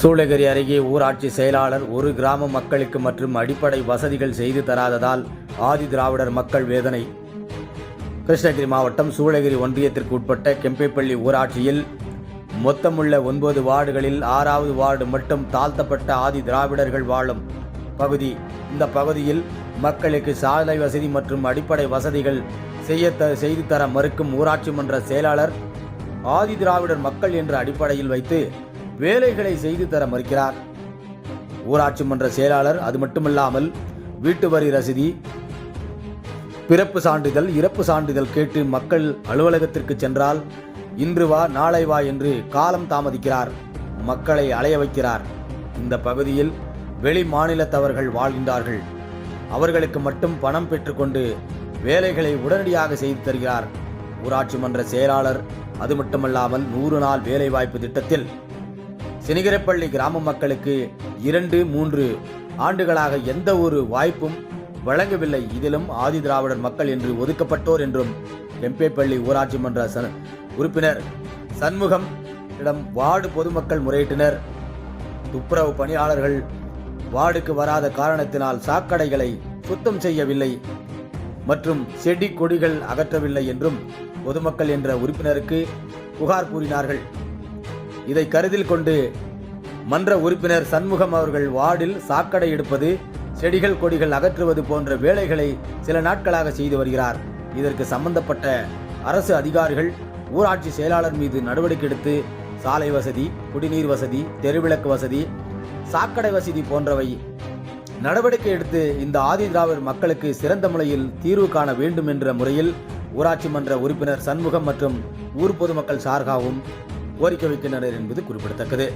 சூளகிரி அருகே ஊராட்சி செயலாளர் ஒரு கிராம மக்களுக்கு மற்றும் அடிப்படை வசதிகள் செய்து தராததால் ஆதி திராவிடர் மக்கள் வேதனை. கிருஷ்ணகிரி மாவட்டம் சூளகிரி ஒன்றியத்திற்கு உட்பட்ட கெம்பேப்பள்ளி ஊராட்சியில் மொத்தமுள்ள ஒன்பது வார்டுகளில் ஆறாவது வார்டு மட்டும் தாழ்த்தப்பட்ட ஆதி திராவிடர்கள் வாழும். பகுதி. இந்த பகுதியில் மக்களுக்கு சாலை வசதி மற்றும் அடிப்படை வசதிகள் செய்ய த செய்து தர மறுக்கும் ஊராட்சி மன்ற செயலாளர் ஆதி திராவிடர் மக்கள் என்ற அடிப்படையில் வைத்து வேலைகளை செய்து தர மறுக்கிறார். ஊராட்சி மன்ற செயலாளர் அது மட்டுமல்லாமல் வீட்டு வரி ரசீதி பிறப்பு சான்றிதழ் இறப்பு சான்றிதழ் கேட்டு மக்கள் அலுவலகத்திற்கு சென்றால் இன்று வா நாளை வா என்று காலம் தாமதிக்கிறார். மக்களை அலைய வைக்கிறார். இந்த பகுதியில் வெளி மாநிலத்தவர்கள் வாழ்கின்றார்கள். அவர்களுக்கு மட்டும் பணம் பெற்றுக்கொண்டு வேலைகளை உடனடியாக செய்து தருகிறார். ஊராட்சி மன்ற செயலாளர் அது மட்டுமல்லாமல் நூறு நாள் வேலைவாய்ப்பு திட்டத்தில். சினிகரப்பள்ளி கிராம மக்களுக்கு இரண்டு மூன்று ஆண்டுகளாக எந்த ஒரு வாய்ப்பும் வழங்கவில்லை. இதிலும் ஆதி திராவிடர் மக்கள் என்று ஒதுக்கப்பட்டோர் என்றும் கெம்பேப்பள்ளி ஊராட்சி மன்ற ச- உறுப்பினர் சண்முகம் இடம் வார்டு பொதுமக்கள் முறையிட்டனர். துப்புரவு பணியாளர்கள் வார்டுக்கு வராத காரணத்தினால் சாக்கடைகளை சுத்தம் செய்யவில்லை மற்றும் செடி கொடிகள் அகற்றவில்லை என்றும் பொதுமக்கள் என்ற உறுப்பினருக்கு புகார் கூறினார்கள். இதை கருத்தில் கொண்டு மன்ற உறுப்பினர் சண்முகம் அவர்கள் வார்டில் சாக்கடை எடுப்பது செடிகள் கொடிகள் அகற்றுவது போன்ற வேலைகளை சில நாட்களாக செய்து வருகிறார். இதற்கு சம்பந்தப்பட்ட அரசு அதிகாரிகள் ஊராட்சி செயலாளர் மீது நடவடிக்கை எடுத்து சாலை வசதி குடிநீர் வசதி தெருவிளக்கு வசதி சாக்கடை வசதி போன்றவை. நடவடிக்கை எடுத்து இந்த ஆதி திராவிடர் மக்களுக்கு சிறந்த முறையில் தீர்வு காண வேண்டும் என்ற முறையில் ஊராட்சி மன்ற உறுப்பினர் சண்முகம் மற்றும் ஊர் பொதுமக்கள் சார்காவும் கோரிக்கை வைக்கின்றனர் என்பது குறிப்பிடத்தக்கது.